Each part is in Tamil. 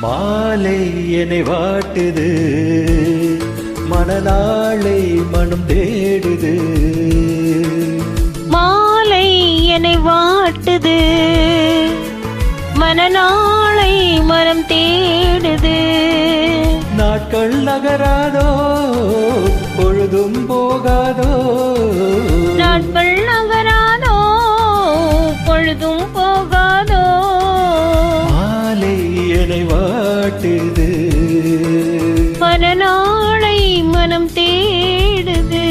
மாலை என்னை வாட்டுது. மனநாளை மனம் தேடுது. மாலை என்னை வாட்டுது. மனநாளை மனம் தேடுது. நாட்கள் நகராதோ பொழுதும் போகாதோ வாட்டுது மனநாளை மனம் தேடுது.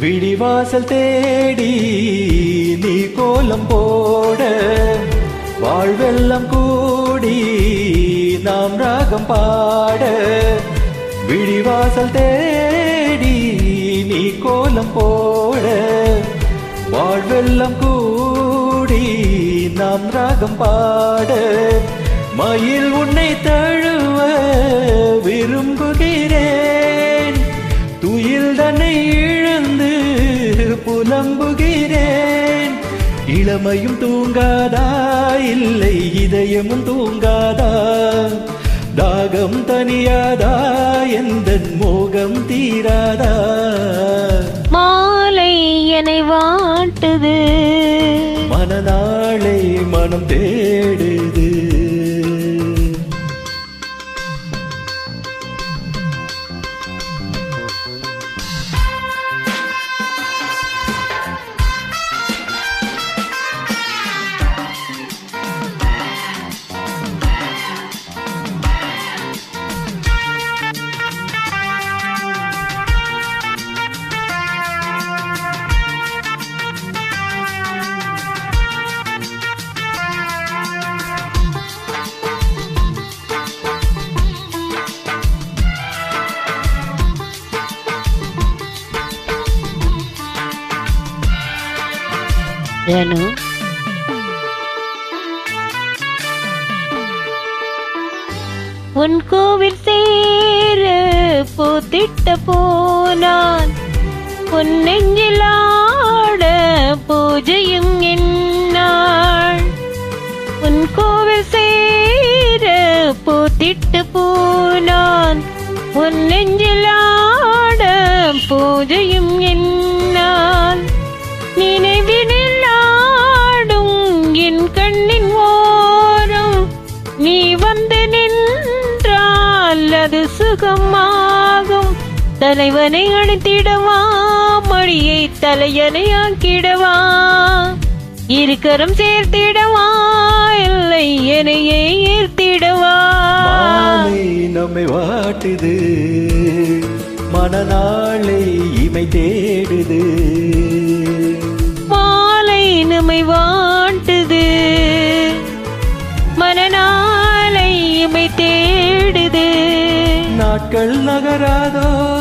விழிவாசல் தேடி நீ கோலம் போட வாழ்வெல்லாம் கூடி நாம் ராகம் பாட. விழிவாசல் தேடி நாம் ராகம் பாட. மயில் உன்னை தழுவ விரும்புகிறேன். துயில் தன்னை இழந்து புலம்புகிறேன். இளமையும் தூங்காதா? இல்லை இதயமும் தூங்காதா? தாகம் தனியாதா எந்த மோகம் தீராதா? மாலை என்னை வாட்டுது. மனநாளை மனம் தேடுது தனு உன் கோவில் சேர பூத்திட்ட போனான் உன் நெஞ்சிலாட பூஜையும் என்னாள் உன் கோவில் சேர பூத்திட்டு போனான் உன் நெஞ்சிலாட பூஜையும் வந்து நின்றால் அது சுகமாகும். தலைவனை அணைத்திடவா? மொழியை தலையணை ஆக்கிடவா இருக்கரம் சேர்த்திடவா? இல்லை என்னையே ஈர்த்திடவா? நம்மை வாட்டுது. மனநாளை இமை தேடுது. மாலை நம்மை வாட்டுது நாட்கள் நகராதோ?